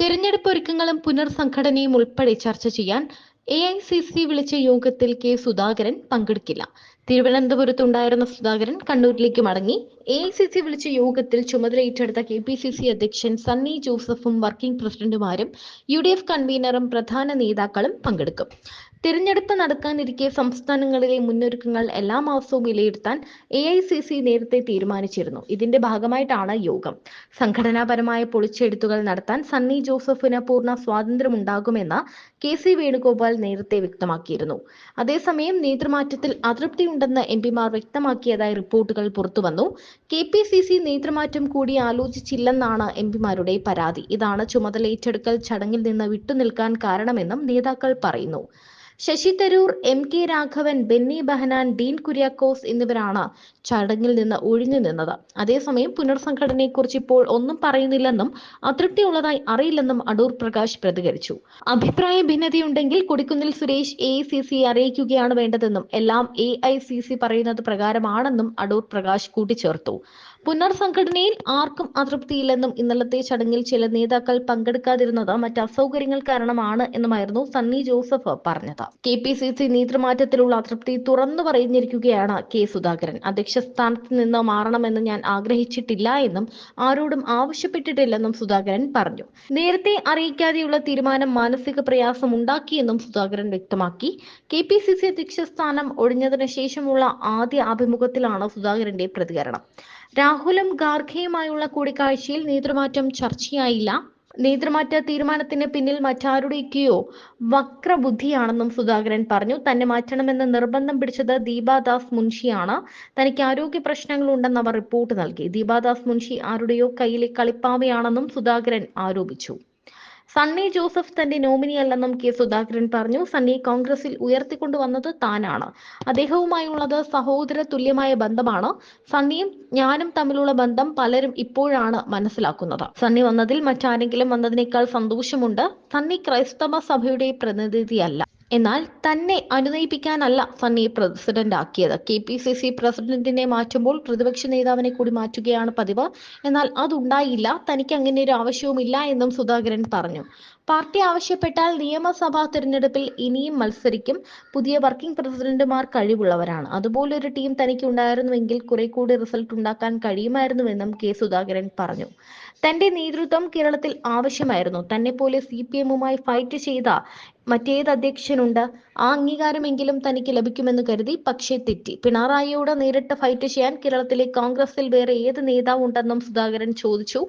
തിരഞ്ഞെടുപ്പ് ഒരുക്കങ്ങളും പുനർസംഘടനയും ഉൾപ്പെടെ ചർച്ച ചെയ്യാൻ എ ഐ സി സി വിളിച്ച യോഗത്തിൽ കെ സുധാകരൻ പങ്കെടുക്കില്ല. തിരുവനന്തപുരത്തുണ്ടായിരുന്ന സുധാകരൻ കണ്ണൂരിലേക്ക് മടങ്ങി. എ ഐ സി സി വിളിച്ച യോഗത്തിൽ ചുമതല ഏറ്റെടുത്ത കെ പി സി സി അധ്യക്ഷൻ സണ്ണി ജോസഫും വർക്കിംഗ് പ്രസിഡന്റുമാരും യു ഡി എഫ് കൺവീനറും പ്രധാന നേതാക്കളും പങ്കെടുക്കും. തിരഞ്ഞെടുപ്പ് നടക്കാനിരിക്കെ സംസ്ഥാനങ്ങളിലെ മുന്നൊരുക്കങ്ങൾ എല്ലാ മാസവും വിലയിരുത്താൻ എ ഐ സി സി നേരത്തെ തീരുമാനിച്ചിരുന്നു. ഇതിന്റെ ഭാഗമായിട്ടാണ് യോഗം. സംഘടനാപരമായ പൊളിച്ചെടുത്തുകൾ നടത്താൻ സണ്ണി ജോസഫിന് പൂർണ സ്വാതന്ത്ര്യമുണ്ടാകുമെന്ന് കെ സി വേണുഗോപാൽ നേരത്തെ വ്യക്തമാക്കിയിരുന്നു. അതേസമയം നേതൃമാറ്റത്തിൽ അതൃപ്തിയുണ്ടെന്ന് എം പിമാർ വ്യക്തമാക്കിയതായി റിപ്പോർട്ടുകൾ പുറത്തുവന്നു. കെ പി സി സി നേതൃമാറ്റം കൂടി ആലോചിച്ചില്ലെന്നാണ് എം പിമാരുടെ പരാതി. ഇതാണ് ചുമതല ഏറ്റെടുക്കൽ ചടങ്ങിൽ നിന്ന് വിട്ടുനിൽക്കാൻ കാരണമെന്നും നേതാക്കൾ പറയുന്നു. ശശി തരൂർ എം കെ രാഘവൻ ബെന്നി ബഹനാൻ ഡീൻ കുര്യാക്കോസ് എന്നിവരാണ് ചടങ്ങിൽ നിന്ന് ഒഴിഞ്ഞു നിന്നത്. അതേസമയം പുനർസംഘടനയെക്കുറിച്ച് ഇപ്പോൾ ഒന്നും പറയുന്നില്ലെന്നും അതൃപ്തിയുള്ളതായി അറിയില്ലെന്നും അടൂർ പ്രകാശ് പ്രതികരിച്ചു. അഭിപ്രായ ഭിന്നതയുണ്ടെങ്കിൽ Kodikunnil Suresh A C C അറിയിക്കുകയാണ് വേണ്ടതെന്നും എല്ലാം എ ഐ സി സി പറയുന്നത് പ്രകാരമാണെന്നും അടൂർ പ്രകാശ് കൂട്ടിച്ചേർത്തു. പുനർസംഘടനയിൽ ആർക്കും അതൃപ്തിയില്ലെന്നും ഇന്നലത്തെ ചടങ്ങിൽ ചില നേതാക്കൾ പങ്കെടുക്കാതിരുന്നത് മറ്റ് അസൗകര്യങ്ങൾ കാരണമാണ് എന്നുമായിരുന്നു സണ്ണി ജോസഫ് പറഞ്ഞത്. കെ പി സി സി നേതൃമാറ്റത്തിലുള്ള അതൃപ്തി തുറന്നു പറഞ്ഞിരിക്കുകയാണ് കെ സുധാകരൻ. അധ്യക്ഷ സ്ഥാനത്ത് നിന്ന് മാറണമെന്ന് ഞാൻ ആഗ്രഹിച്ചിട്ടില്ല എന്നും ആരോടും ആവശ്യപ്പെട്ടിട്ടില്ലെന്നും സുധാകരൻ പറഞ്ഞു. നേരത്തെ അറിയിക്കാതെയുള്ള തീരുമാനം മാനസിക പ്രയാസം ഉണ്ടാക്കിയെന്നും സുധാകരൻ വ്യക്തമാക്കി. കെ പി സി സി അധ്യക്ഷ സ്ഥാനം ഒഴിഞ്ഞതിനു ശേഷമുള്ള ആദ്യ അഭിമുഖത്തിലാണ് സുധാകരന്റെ പ്രതികരണം. രാഹുലും ഗാർഖയുമായുള്ള കൂടിക്കാഴ്ചയിൽ നേതൃമാറ്റം ചർച്ചയായില്ല. നേതൃമാറ്റ തീരുമാനത്തിന് പിന്നിൽ മറ്റാരുടെയൊക്കെയോ വക്രബുദ്ധിയാണെന്നും സുധാകരൻ പറഞ്ഞു. തന്നെ മാറ്റണമെന്ന് നിർബന്ധം പിടിച്ചത് ദീപാദാസ് മുൻഷിയാണ്. തനിക്ക് ആരോഗ്യ പ്രശ്നങ്ങളുണ്ടെന്ന് അവർ റിപ്പോർട്ട് നൽകി. ദീപാദാസ് മുൻഷി ആരുടെയോ കയ്യിലെ കളിപ്പാവയാണെന്നും സുധാകരൻ ആരോപിച്ചു. സണ്ണി ജോസഫ് തന്റെ നോമിനിയല്ലെന്നും കെ സുധാകരൻ പറഞ്ഞു. സണ്ണി കോൺഗ്രസിൽ ഉയർത്തിക്കൊണ്ടുവന്നത് താനാണ്. അദ്ദേഹവുമായുള്ളത് സഹോദര തുല്യമായ ബന്ധമാണ്. സണ്ണിയും ഞാനും തമ്മിലുള്ള ബന്ധം പലരും ഇപ്പോഴാണ് മനസ്സിലാക്കുന്നത്. സണ്ണി വന്നതിൽ മറ്റാരെങ്കിലും വന്നതിനേക്കാൾ സന്തോഷമുണ്ട്. സണ്ണി ക്രൈസ്തവ സഭയുടെ പ്രതിനിധിയല്ല. എന്നാൽ തന്നെ അനുനയിപ്പിക്കാനല്ല സണ്ണിയെ പ്രസിഡന്റ് ആക്കിയത് കെ പി സി സി പ്രസിഡന്റിനെ മാറ്റുമ്പോൾ പ്രതിപക്ഷ നേതാവിനെ കൂടി മാറ്റുകയാണ് പതിവ്. എന്നാൽ അതുണ്ടായില്ല. തനിക്ക് അങ്ങനെ ഒരു ആവശ്യവുമില്ല എന്നും സുധാകരൻ പറഞ്ഞു. പാർട്ടി ആവശ്യപ്പെട്ടാൽ നിയമസഭാ തിരഞ്ഞെടുപ്പിൽ ഇനിയും മത്സരിക്കും. പുതിയ വർക്കിംഗ് പ്രസിഡന്റുമാർ കഴിവുള്ളവരാണ്. അതുപോലൊരു ടീം തനിക്ക് ഉണ്ടായിരുന്നുവെങ്കിൽ കുറെ കൂടി റിസൾട്ട് ഉണ്ടാക്കാൻ കഴിയുമായിരുന്നുവെന്നും കെ സുധാകരൻ പറഞ്ഞു. തന്റെ നേതൃത്വം കേരളത്തിൽ ആവശ്യമായിരുന്നു. തന്നെ പോലെ സി പി എമ്മുമായി ഫൈറ്റ് ചെയ്ത മറ്റേത് അധ്യക്ഷനുണ്ട്. ആ അംഗീകാരമെങ്കിലും തനിക്ക് ലഭിക്കുമെന്ന് കരുതി പക്ഷേ തെറ്റി. പിണറായിയോട് നേരിട്ട് ഫൈറ്റ് ചെയ്യാൻ കേരളത്തിലെ കോൺഗ്രസിൽ വേറെ ഏത് നേതാവുണ്ടെന്നും സുധാകരൻ ചോദിച്ചു.